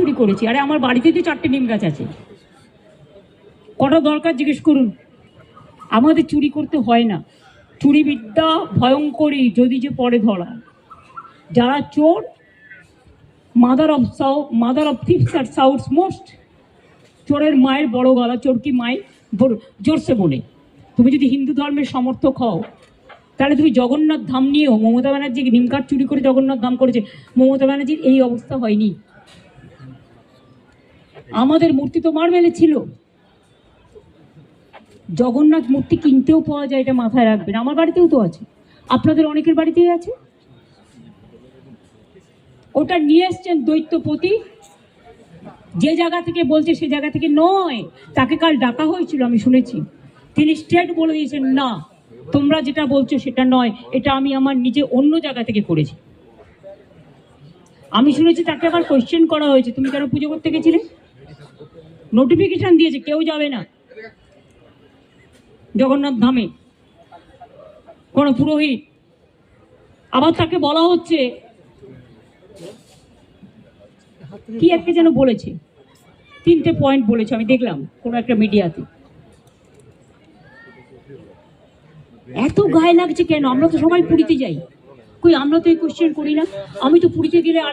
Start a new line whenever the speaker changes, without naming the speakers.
চুরি করেছি। আরে, আমার বাড়িতে তো চারটে নিম গাছ আছে। কটা দরকার জিজ্ঞেস করুন। আমাদের চুরি করতে হয় না। চুরি বিদ্যা ভয়ঙ্করী যদি যে পরে ধরা। যারা চোর মাদার অফ সাউ মাদার অফ থিপস আর সাউথস মোস্ট চোরের মায়ের বড় গলা চোরকি মায়ের? বড়- জোরসে বলে। তুমি যদি হিন্দু ধর্মের সমর্থক হও, তাহলে তুমি জগন্নাথ ধাম নিয়েও মমতা ব্যানার্জি নিমকাট চুরি করে জগন্নাথ ধাম করেছে। মমতা ব্যানার্জির এই অবস্থা হয়নি। আমাদের মূর্তি তো মারবেলে ছিল। জগন্নাথ মূর্তি কিনতেও পাওয়া যায়, এটা মাথায় রাখবেন। আমার বাড়িতেও তো আছে। আপনাদের অনেকের বাড়িতেই আছে? ওটা নিয়ে এসছেন দৈত্যপতি। যে জায়গা থেকে বলছে সে জায়গা থেকে নয়। তাকে কাল ডাকা হয়েছিল, আমি শুনেছি। তিনি স্ট্রেট বলে দিয়েছেন, না, তোমরা যেটা বলছো সেটা নয়। এটা আমি আমার নিজে অন্য জায়গা থেকে করেছি। আমি শুনেছি তাকে আবার কোয়েশ্চেন করা হয়েছে। তুমি কেন পুজো করতে গেছিলে? নোটিফিকেশন দিয়েছে, কেউ যাবে না। জগন্নাথ ধামে। কোনো পুরোহিত। আবার তাকে বলা হচ্ছে, কি একটা যেন বলেছে। তিনটে পয়েন্ট বলেছে, আমি দেখলাম কোনো একটা মিডিয়াতে। এত গায়ে লাগছে কেন? আমরা তো সবাই পুরীতে যাই। কই আমরা তো এই কোশ্চেন করি না? আমি তো পুরীতে গেলে আরে